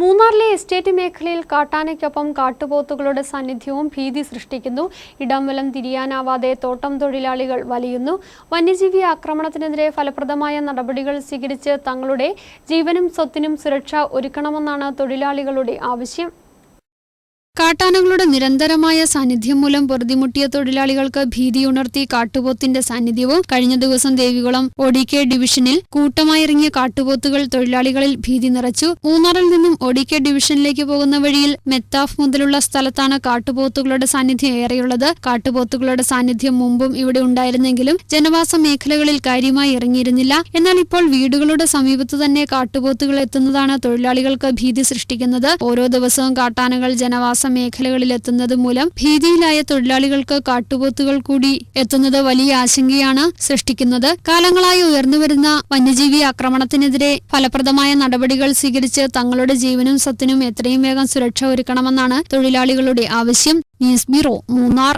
മൂന്നാറിലെ എസ്റ്റേറ്റ് മേഖലയിൽ കാട്ടാനയ്ക്കൊപ്പം കാട്ടുപോത്തുകളുടെ സാന്നിധ്യവും ഭീതി സൃഷ്ടിക്കുന്നു. ഇടംവലം തിരിയാനാവാതെ തോട്ടം തൊഴിലാളികൾ വലയുന്നു. വന്യജീവി ആക്രമണത്തിനെതിരെ ഫലപ്രദമായ നടപടികൾ സ്വീകരിച്ച് തങ്ങളുടെ ജീവനും സ്വത്തിനും സുരക്ഷ ഒരുക്കണമെന്നാണ് തൊഴിലാളികളുടെ ആവശ്യം. കാട്ടാനകളുടെ നിരന്തരമായ സാന്നിധ്യം മൂലം പൊറുതിമുട്ടിയ തൊഴിലാളികൾക്ക് ഭീതിയുണർത്തി കാട്ടുപോത്തിന്റെ സാന്നിധ്യവും കഴിഞ്ഞ ദിവസം ദേവികുളം ഒഡികെ ഡിവിഷനിൽ കൂട്ടമായിറങ്ങിയ കാട്ടുപോത്തുകൾ തൊഴിലാളികളിൽ ഭീതി നിറച്ചു. മൂന്നാറിൽ നിന്നും ഒഡികെ ഡിവിഷനിലേക്ക് പോകുന്ന വഴിയിൽ മെത്താഫ് മുതലുള്ള സ്ഥലത്താണ് കാട്ടുപോത്തുകളുടെ സാന്നിധ്യം ഏറെയുള്ളത്. കാട്ടുപോത്തുകളുടെ സാന്നിധ്യം മുമ്പും ഇവിടെ ഉണ്ടായിരുന്നെങ്കിലും ജനവാസ മേഖലകളിൽ കാര്യമായി ഇറങ്ങിയിരുന്നില്ല. എന്നാൽ ഇപ്പോൾ വീടുകളുടെ സമീപത്ത് തന്നെ കാട്ടുപോത്തുകൾ എത്തുന്നതാണ് തൊഴിലാളികൾക്ക് ഭീതി സൃഷ്ടിക്കുന്നത്. ഓരോ ദിവസവും കാട്ടാനകൾ ജനവാസ മേഖലകളിൽ എത്തുന്നത് മൂലം ഭീതിയിലായ തൊഴിലാളികൾക്ക് കാട്ടുപോത്തുകൾ കൂടി എത്തുന്നത് വലിയ ആശങ്കയാണ് സൃഷ്ടിക്കുന്നത്. കാലങ്ങളായി ഉയർന്നുവരുന്ന വന്യജീവി ആക്രമണത്തിനെതിരെ ഫലപ്രദമായ നടപടികൾ സ്വീകരിച്ച് തങ്ങളുടെ ജീവനും സ്വത്തിനും എത്രയും വേഗം സുരക്ഷ ഒരുക്കണമെന്നാണ് തൊഴിലാളികളുടെ ആവശ്യം. News bureau Munnar.